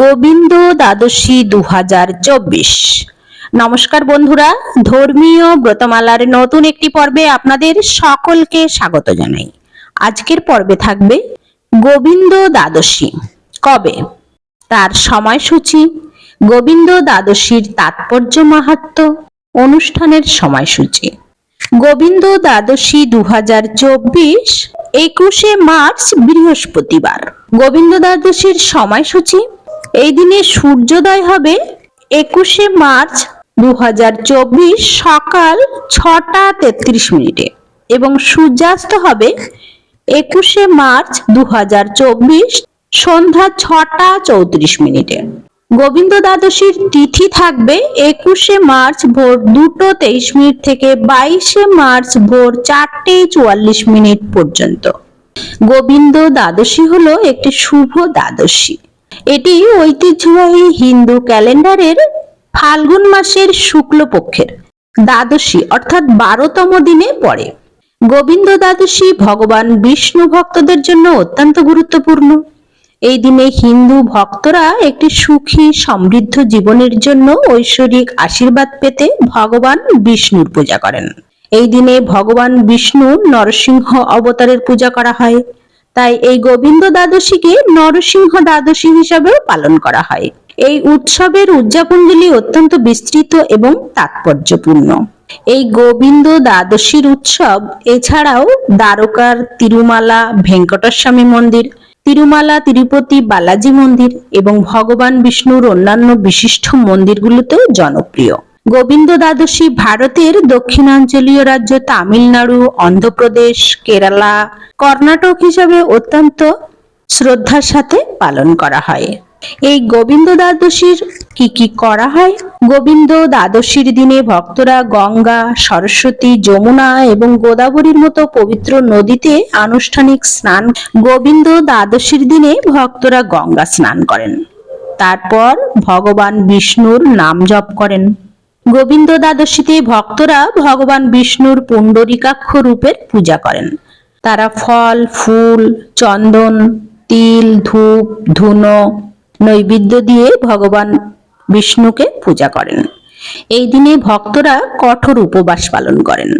গোবিন্দ দ্বাদশী দু হাজার চব্বিশ। নমস্কার বন্ধুরা, ধর্মীয় ব্রতমালার নতুন একটি পর্বে আপনাদের সকলকে স্বাগত জানাই। আজকের পর্বে থাকবে গোবিন্দ দ্বাদশী। কবে? তার সময়সূচি, গোবিন্দ দ্বাদশীর তাৎপর্য মাহাত্ম, অনুষ্ঠানের সময়সূচি। গোবিন্দ দ্বাদশী দু হাজার চব্বিশ, একুশে মার্চ বৃহস্পতিবার। গোবিন্দ দ্বাদশীর সময়সূচি এই দিনে সূর্যোদয় হবে একুশে মার্চ দু হাজার চব্বিশ সকাল ছটা তেত্রিশ মিনিটে এবং সূর্যাস্ত হবে একুশে মার্চ দু হাজার চব্বিশ সন্ধ্যা ছটা চৌত্রিশ মিনিটে। গোবিন্দ দ্বাদশীর তিথি থাকবে একুশে মার্চ ভোর দুটো তেইশ মিনিট থেকে বাইশে মার্চ ভোর চারটে চুয়াল্লিশ মিনিট পর্যন্ত। গোবিন্দ দ্বাদশী হলো একটি শুভ দ্বাদশী। এটি ঐতিহ্যবাহী হিন্দু ক্যালেন্ডারের ফাল্গুন মাসের শুক্লপক্ষের দ্বাদশী, অর্থাৎ বারোতম দিনে পড়ে। গোবিন্দ দ্বাদশী ভগবান বিষ্ণু ভক্তদের জন্য অত্যন্ত গুরুত্বপূর্ণ। এই দিনে হিন্দু ভক্তরা একটি সুখী, সমৃদ্ধ জীবনের জন্য ঐশ্বরিক আশীর্বাদ পেতে ভগবান বিষ্ণুর পূজা করেন। এই দিনে ভগবান বিষ্ণু নরসিংহ অবতারের পূজা করা হয়। তাই এই গোবিন্দ দ্বাদশীকে নরসিংহ দ্বাদশী হিসাবেও পালন করা হয়। এই উৎসবের উদযাপনগুলি অত্যন্ত বিস্তৃত এবং তাৎপর্যপূর্ণ। এই গোবিন্দ দ্বাদশীর উৎসব, এছাড়াও দ্বারকার তিরুমালা, ভেঙ্কটেস্বামী মন্দির, তিরুমালা, তিরুপতি, বালাজি মন্দির এবং ভগবান বিষ্ণুর অন্যান্য বিশিষ্ট মন্দিরগুলোতেও জনপ্রিয়। গোবিন্দ দ্বাদশী ভারতের দক্ষিণাঞ্চলীয় রাজ্য তামিলনাড়ু, অন্ধ্রপ্রদেশ, কেরালা, কর্ণাটক হিসাবে অত্যন্ত শ্রদ্ধার সাথে পালন করা হয়। এই গোবিন্দ দ্বাদশীর কি কি করা হয়? গোবিন্দ দ্বাদশীর দিনে ভক্তরা গঙ্গা, সরস্বতী, যমুনা এবং গোদাবরীর মতো পবিত্র নদীতে আনুষ্ঠানিক স্নান গোবিন্দ দ্বাদশীর দিনে ভক্তরা গঙ্গা স্নান করেন। তারপর ভগবান বিষ্ণুর নাম জপ করেন। গোবিন্দ দ্বাদশীতে ভক্তরা ভগবান বিষ্ণুর পুণ্ডরিকাক্ষ রূপের পূজা করেন। তারা ফল, ফুল, চন্দন, তিল, ধূপ, ধুনো, নৈবেদ্য দিয়ে ভগবান বিষ্ণুকে পূজা করেন। এই দিনে ভক্তরা কঠোর উপবাস পালন করেন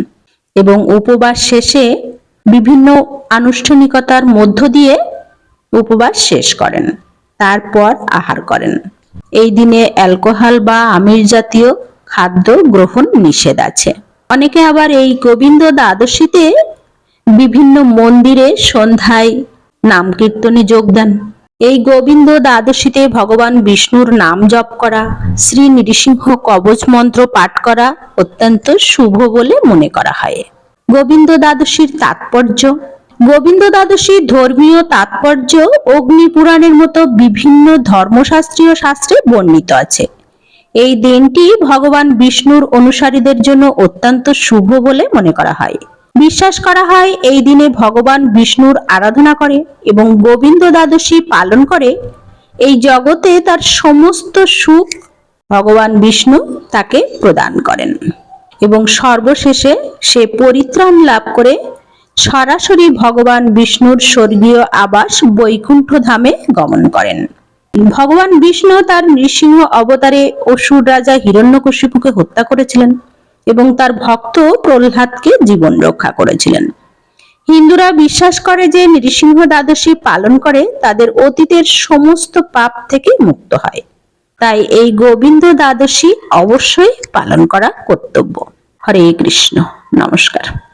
এবং উপবাস শেষে বিভিন্ন আনুষ্ঠানিকতার মধ্য দিয়ে উপবাস শেষ করেন, তারপর আহার করেন। এই দিনে অ্যালকোহল বা আমির জাতীয় খাদ্য গ্রহণ নিষেধ আছে। অনেকে আবার এই গোবিন্দ দ্বাদশীতে বিভিন্ন মন্দিরে সন্ধ্যায় নাম কীর্তনে যোগ দেন। এই গোবিন্দ দ্বাদশীতে ভগবান বিষ্ণুর নাম জপ করা, শ্রী নৃসিংহ কবচ মন্ত্র পাঠ করা অত্যন্ত শুভ বলে মনে করা হয়। গোবিন্দ দ্বাদশীর তাৎপর্য। গোবিন্দ দ্বাদশীর ধর্মীয় তাৎপর্য অগ্নি পুরাণের মতো বিভিন্ন ধর্মশাস্ত্রীয় শাস্ত্রে বর্ণিত আছে। এই দিনটি ভগবান বিষ্ণুর অনুসারীদের জন্য অত্যন্ত শুভ বলে মনে করা হয়। বিশ্বাস করা হয় এই দিনে ভগবান বিষ্ণুর আরাধনা করে এবং গোবিন্দ দ্বাদশী পালন করে। এই জগতে তার সমস্ত সুখ ভগবান বিষ্ণু তাকে প্রদান করেন এবং সর্বশেষে সে পরিত্রাণ লাভ করে সরাসরি ভগবান বিষ্ণুর স্বর্গীয় আবাস বৈকুণ্ঠ ধামে গমন করেন। ভগবান বিষ্ণু তার নৃসিংহ অবতারে অসুর রাজা হিরণ্যকশিপুকে হত্যা করেছিলেন এবং তার ভক্ত প্রহ্লাদকে জীবন রক্ষা করেছিলেন। হিন্দুরা বিশ্বাস করে যে নৃসিংহ দ্বাদশী পালন করে তাদের অতীতের সমস্ত পাপ থেকে মুক্ত হয়। তাই এই গোবিন্দ দ্বাদশী অবশ্যই পালন করা কর্তব্য। হরে কৃষ্ণ। নমস্কার।